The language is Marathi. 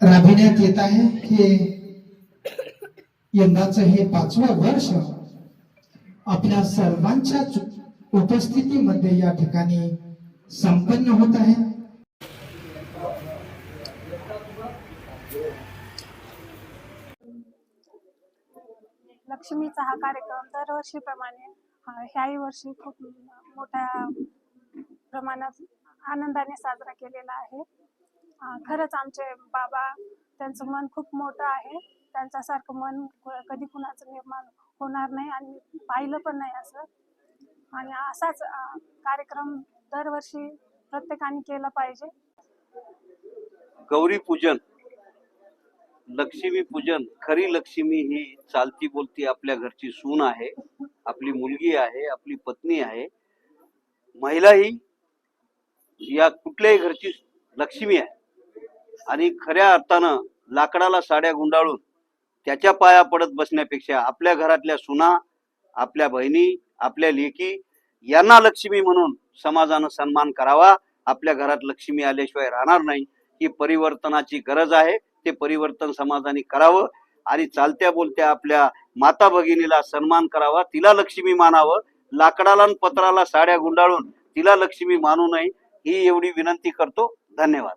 राबविण्यात येत आहे हे यंदाचं हे पाचवं वर्ष आपल्या सर्वांच्या उपस्थितीमध्ये या ठिकाणी संपन्न होत आहे. लक्ष्मीचा हा कार्यक्रम दरवर्षीप्रमाणे ह्याही वर्षी खूप मोठ्या प्रमाणात आनंदाने साजरा केलेला आहे. खरंच आमचे बाबा त्यांचं मन खूप मोठं आहे. त्यांच्यासारखं मन कधी कुणाचं निर्माण होणार नाही आणि पाहिलं पण नाही असं. आणि असाच कार्यक्रम दरवर्षी प्रत्येकाने केला पाहिजे. गौरी पूजन लक्ष्मी पूजन खरी लक्ष्मी ही चालती बोलती आपल्या घरची सून आहे. आपली मुलगी आहे आपली पत्नी आहे. महिला ही या कुठल्याही घरची लक्ष्मी आहे. आणि खऱ्या अर्थानं लाकडाला साड्या गुंडाळून त्याच्या पाया पडत बसण्यापेक्षा आपल्या घरातल्या सुना आपल्या बहिणी आपल्या लेकी यांना लक्ष्मी म्हणून समाजानं सन्मान करावा. आपल्या घरात लक्ष्मी आल्याशिवाय राहणार नाही. ही परिवर्तनाची गरज आहे. ते परिवर्तन समाजाने करावं. आणि चालत्या बोलत्या आपल्या माता भगिनीला सन्मान करावा तिला लक्ष्मी मानावं लाकडाला पत्राला साड्या गुंडाळून तिला लक्ष्मी मानू नये ही एवढी विनंती करतो. धन्यवाद.